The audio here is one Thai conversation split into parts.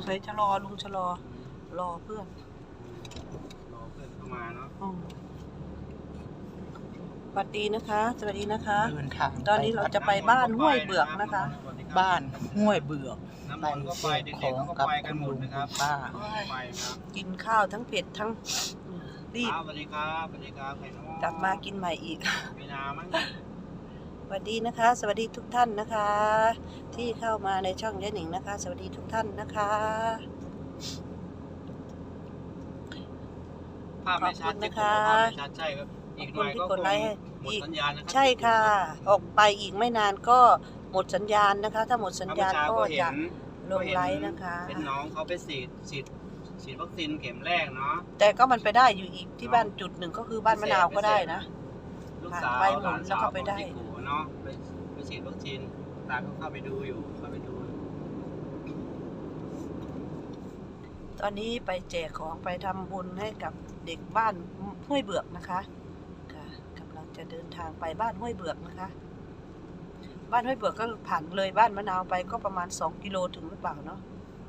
งสัยจะรอลุงชะลอรอเพื่อนรอเพื่อนเข้ามาเนาะอืมสวัสดีนะคะ สวัสดีนะคะ เดินทางตอนนี้เราจะไปบ้านห้วยเบือกนะคะ บ้านห้วยเบือกน้ำไปมันก็ไปเก็บเด็กของๆก็กับไปกันคุณหมลุดงนะครับคุณป้าไปครับกินข้าวทั้งเผ็ดทั้งรีบครับสวัสดีครับสวัสดีครับใครน้องกลับมากินใหม่อีก มีนามั้งส วัสดีนะคะ สวัสดีทุกท่านนะคะ ที่เข้ามาในช่องยายหนิงนะคะ สวัสดีทุกท่านนะคะภาพไม่ชัดขอบคุณที่นะคะผมภาพไม่ชัดใช่ครับอีกหน่อยขอบคุณที่ก็กดไลค์ให้หมดอีกสัญญาณนะครัใช่ค่ะ ออกไปอีกไม่นานก็หมดสัญญาณนะคะ ถ้าหมดสัญญาณเมื่อก็เช้าจะเห็นลงไลน์นะคะ เป็นน้องเขาไปฉีดฉีดฉีดวัคซีนเข็มแรกเนาะแต่ก็มันไปได้อยู่อีกที่บ้านจุดหนึ่งก็คือบ้านมะนาวก็ได้นะลูกสาวไปหมุนหลานแล้วสาก็วไปได้ของที่กู เนาะไปไปฉีดวัคซีนตาก็เข้าไปดูอยู่ เข้าไปดู ตอนนี้ไปแจกของไปทำบุญให้กับเด็กบ้านห้วยเบือกนะคะค่ะกำลังจะเดินทางไปบ้านห้วยเบือกนะคะ บ้านห้วยเบือกก็ผ่านเลยบ้านมะนาวไปก็ประมาณ 2 กิโลถึงหรือเปล่าเนาะ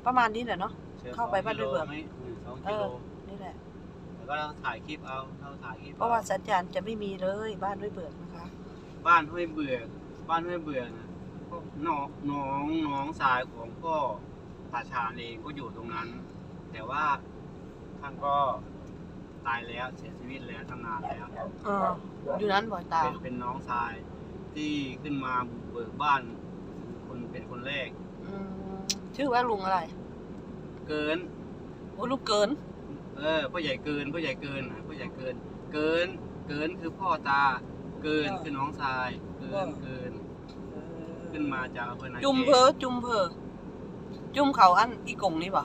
ประมาณนี้แหละเนาะชื้อเข้าไปบ้านสองด้วยเบือกไหมอืมสองเอกิโลอนี่แหละแล้วก็เราถ่ายคลิปเอาเราถ่ายคลิปเพราะว่าสัญญาณจะไม่มีเลยบ้านห้วยเบือกนะคะ บ้านห้วยเบื่อบ้านห้วยเบื่อนะก็น้องน้องน้องชายของพ่อตาชาญเองก็อยู่ตรงนั้น แต่ว่าท่านก็ตายแล้วเสียชีวิตแล้วตั้งนานแล้วเอออยู่นั้นบ่อยตา เป็นเป็นน้องชายที่ขึ้นมาบุกเบิกบ้าน คนเป็นคนแรก อืมชื่อว่าลุงอะไร เกิน โอ้ลุงเกิน เออพ่อใหญ่เกินพ่อใหญ่เกินนะพ่อใหญ่เกิน เกินเกินคือพ่อตา เกินเออคือน้องชายเกิเอนอเกิน ขึ้นมาจากอำเภอนาจุมเกเพอจุมเพอจุมเขาอันอีกงนี่ป่ะ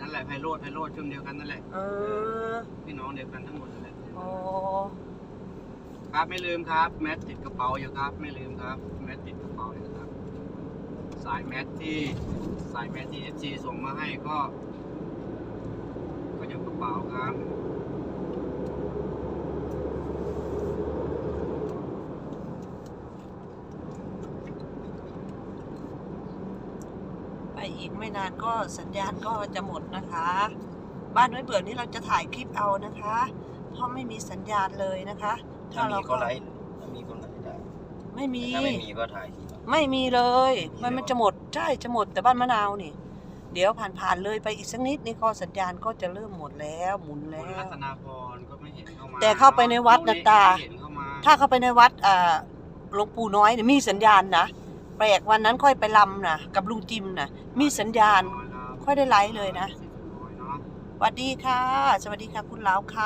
นั่นแหละไพโรดไพโรดช่วงเดียวกันนั่นแหละเออพี่น้องเดียวกันทั้งหมดนั่นแหละโอ้ครับไม่ลืมครับ แมสติดกระเป๋าอยู่ครับ ไม่ลืมครับ แมสติดกระเป๋าอยู่ครับ สายแมสที่สายแมสที่เอฟซีส่งมาให้ก็ ก็อยู่กระเป๋าครับ อีกไม่นานก็สัญญาณก็จะหมดนะคะ บ้านน้อยเบื่อนี่เราจะถ่ายคลิปเอานะคะ เพราะไม่มีสัญญาณเลยนะคะ ถ้ามีก็ไลฟ์ถ้ามีก็ไลฟ์ได้ไม่มี ถ้าไม่มีก็ถ่ายทีไม่มีเลย มีมันเหรอ มันจะหมด ใช่ จะหมดแต่บ้านมะนาวนี่ เดี๋ยวผ่านๆเลยไปอีกสักนิดนี่ก็สัญญาณก็จะเริ่มหมดแล้วหมุนคุแล้ณรัวตนาพรก็ไม่เห็นเข้ามาแต่เข้าไปในวัดน่ะตา ไม่เห็นเข้ามาถ้าเข้าไปในวัดอ่าหลวงปู่น้อยเนี่ยมีสัญญาณนะ แปลกวันนั้นค่อยไปลำนะกับลุงจิมนะมีสัญญาณค่อยได้ไลฟ์เลยนะสวัสดีค่ะ สวัสดีค่ะ คุณเหลาวค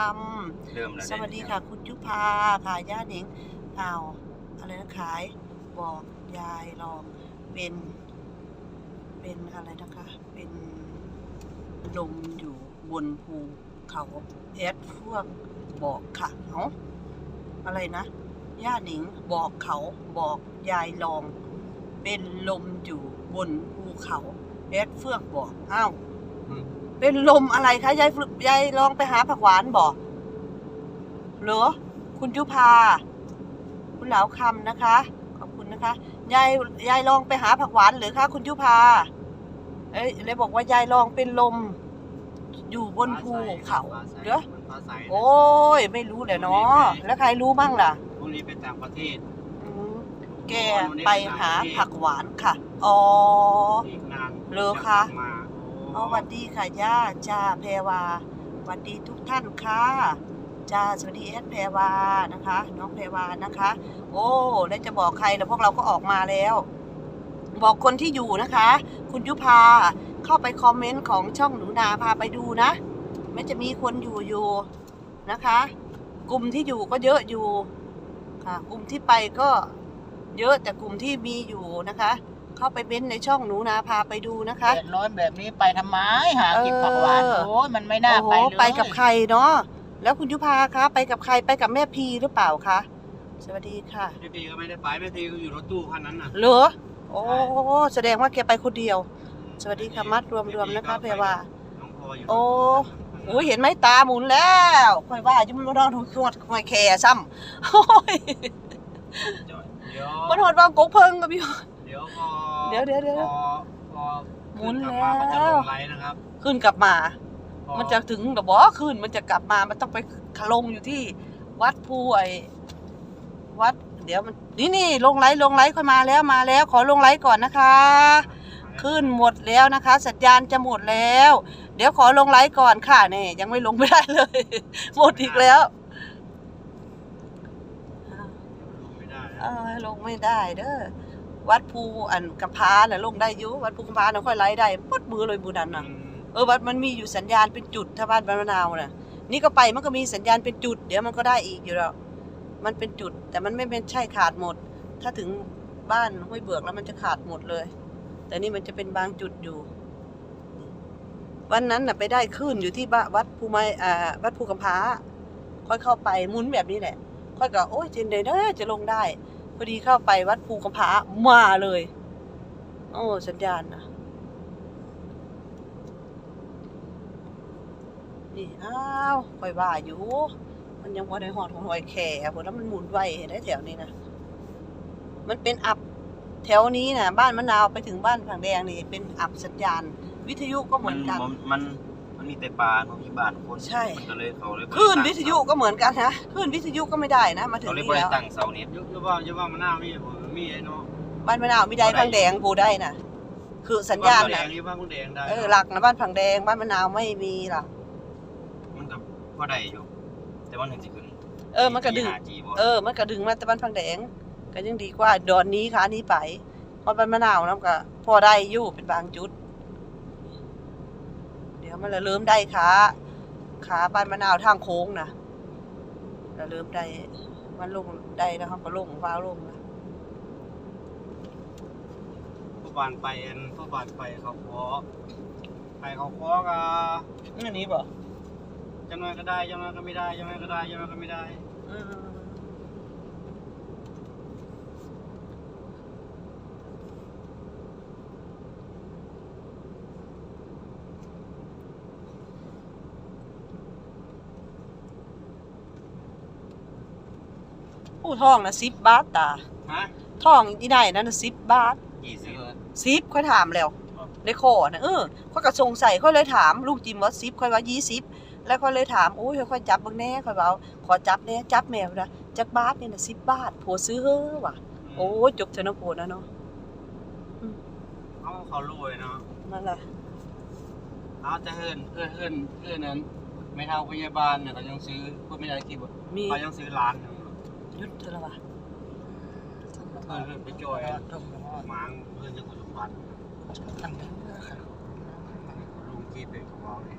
เริ่มแล้วำสวัสดีค่ะ คุณยุพาค่ะย่าหนิงอ้าวอะไรนะขายบอกยายลองเป็น เป็นอะไรนะคะ เป็นลมอยู่บนภูเขาแอดพวกบอกค่ะเนาะอะไรนะย่าหนิงบอกเขาบอกยายลอง เป็นลมอยู่บนภูเขาแอดเฟื่องบอกอ้าวอืม เป็นลมอะไรคะยายฝึกยายลองไปหาผักหวานบอกเหรอคุณยุพา คุณเหลาคำนะคะ ขอบคุณนะคะยายยายลองไปหาผักหวานหรือคะคุณยุพา เอ้ยเลยบอกว่ายายลองเป็นลม อยู่บนภูเขาเหรอฟ้าใสนะโอ้ยไม่รู้เลยเนาะแล้วใครรู้บ้างล่ะ พรุ่งนี้ไปต่างประเทศอืม แกไปหาผักหวานค่ะ อ๋อเหรอคะจกลับมาอ๋อสวัสดีค่ะย่าจ้าแพรวาสวัสดีทุกท่านค่ะจ้าสวัสดีเอสแพรวานะคะ น้องแพรวานะคะ โอ้แล้วจะบอกใครแล้วพวกเราก็ออกมาแล้ว บอกคนที่อยู่นะคะ คุณยุพาเข้าไปคอมเมนต์ของช่องหนูนาพาไปดูนะไม่จะมีคนอยู่อยู่นะคะ กลุ่มที่อยู่ก็เยอะอยู่ค่ะ กลุ่มที่ไปก็ เยอะแต่กลุ่มที่มีอยู่นะคะ เข้าไปเม้นต์ในช่องหนูนาพาไปดูนะคะเดือดร้อนแบบนี้ไปทำไมหากินผักหวานเออโอ้ยมันไม่น่าโอ้โหไปเลยไปกับใครเนาะแล้วคุณยุพาคะไปกับใครไปกับแม่พีหรือเปล่าคะสวัสดีค่ะแม่พีก็ไม่ได้ไปแม่พีก็อยู่รถตู้คันนั้นน่ะเหรอโอ้แสดงว่าแกไปคนเดียว สวัสดีค่ะมัดรวมรวมนะคะเพรว่าน้องพลอยอยู่โอ้โอ้ยเห็นไหมตาหมุนแล้วค่อยว่าจะมันนอนหัวคอยแค่ซ้ำ โอ้ยจอดเดี๋ยวมันหดวางกกเพิงกับพี่ เดี๋ยวพอเดี๋ยวเดี๋ยวเดี๋ยวพอพอหมุนกลับมามันจะแล้ลวงไลน์นะครับขึ้นกลับมา พอมันจะถึงหรอบอขึ้นมันจะกลับมา มันต้องไปคลงอยู่ที่วัดภูไอวัด เดี๋ยวมันนี่นี่ลงไลฟ์ลงไลฟ์ค่อยมาแล้วมาแล้ว ขอลงไลฟ์ก่อนนะคะ ขึ้นหมดแล้วนะคะ สัญญาณจะหมดแล้ว เดี๋ยวขอลงไลฟ์ก่อนค่ะเนี่ยยังไม่ลงไม่ได้เลย หมดอีกแล้ว ลงไม่ได้ เออลงไม่ได้เด้อวัดภูอันกำพร้าน่ะลงได้อยู่วัดภูกำพร้าน่ะค่อยไลฟ์ได้ปดมือเลยบูนันน่ะอืมเออวัดมันมีอยู่สัญญาณเป็นจุดถ้าบ้านบ้านมะนาวน่ะ นี่ก็ไปมันก็มีสัญญาณเป็นจุด เดี๋ยวมันก็ได้อีกอยู่แล้วมันเป็นจุด แต่มันไม่เป็นใช่ขาดหมด ถ้าถึงบ้านห้วยเบือกแล้วมันจะขาดหมดเลย แต่นี่มันจะเป็นบางจุดอยู่ วันนั้นน่ะไปได้ขึ้นอยู่ที่บ้านวัดภูไม้อ่าวัดภูกำพร้าค่อยเข้าไปหมุนแบบนี้แหละ ค่อยก็โอ้ยเจนเดเนอจะลงได้ พอดีเข้าไปวัดภูกำพร้ามาเลย โอ้สัญญาณนะนี่อ้าวค่อยว่าอยู่ มันยังพอได้หอดของหอยแข่พอแล้วมันหมุนไวเห็นได้แถวนี้นะมันเป็นอับแถวนี้นะบ้านมะนาวไปถึงบ้านผังแดงนี่เป็นอับสัญญาณ วิทยุก็เหมือนกันมัน มันมันมีแต่ปลาเนาะมีบ้านคนใช่ มันก็เลยเขาเลยบ่ได้คลื่นตั้งวิทยุก็เหมือนกันนะคลื่นวิทยุก็ไม่ได้นะ มาถึงเขาเลยนี่บ่ได้แล้วตั้งเสาเน็ตยุยุว่ายุว่ามันน่ามีผมมีไอ้เนาะบ้านมะนาวมีได้พังแดงปูได้นะคือสัญญาณแดนะงยุว่าคุณแดงได้เออหลักนะบ้านผังแดงบ้านมะนาวไม่มีหลักมันก็พอได้อยู่ แต่ว่าหนึ่งสิขึ้น เออมันกระดึงจีบ่เออมันกระดึงมาแต่บ้านผังแดง ก็ยังดีกว่าดอนนี้ค่ะอันนี้ไปเพอบ้านมะนาวน้ำก็พอได้อยู่เป็นบางจุดเดี๋ยว มันละเริ่มได้ขาขาบ้านมะนาวทางโค้งนะละเริ่มได้มันลงได้แล้วเขาก็ลงฟ้าวลงนะผู้บานไปอันผู้บานไปเขาขอไปเขาขอกัอันนี้บ่จังไงก็ได้จังไงก็ไม่ได้จังไงก็ได้จังไงก็ไม่ได้ อืม ผู้ท่องนะสิบบาทตาฮะท่องอีได้นั่นสิบบาทยี่สิบสิบค่อยถามแล้วได้ขอนะเออค่อยก็สงสัยค่อยเลยถามลูกจิมว่าสิบค่อยว่ายี่สิบแล้วค่อยเลยถามโอ้ยค่อยจับเบิ่งแน่ค่อยเว้าขอจับแน่จับแมวนะจักบาทนี่นะสิบบาทผัวซื้อเฮ้อว่ะโอ้ยจบเทนะโพนะเนาะเขาเขารวยเนาะนั่นแหละเอาจะเฮิรนเอิ้นเอิ้นเอิ้นนั้นไม่เท่าพยาบาลเนี่ยเขายังซื้อพูดไม่ได้กี่บาทมีเขายังซื้อร้านหนึ่ง ยุดเท่าไหร่วะเอิ้นเอิ้นไปจ่อยหมางเอิ้นจะกุศลบัตรลุงกีเป็นของเราเนี่ย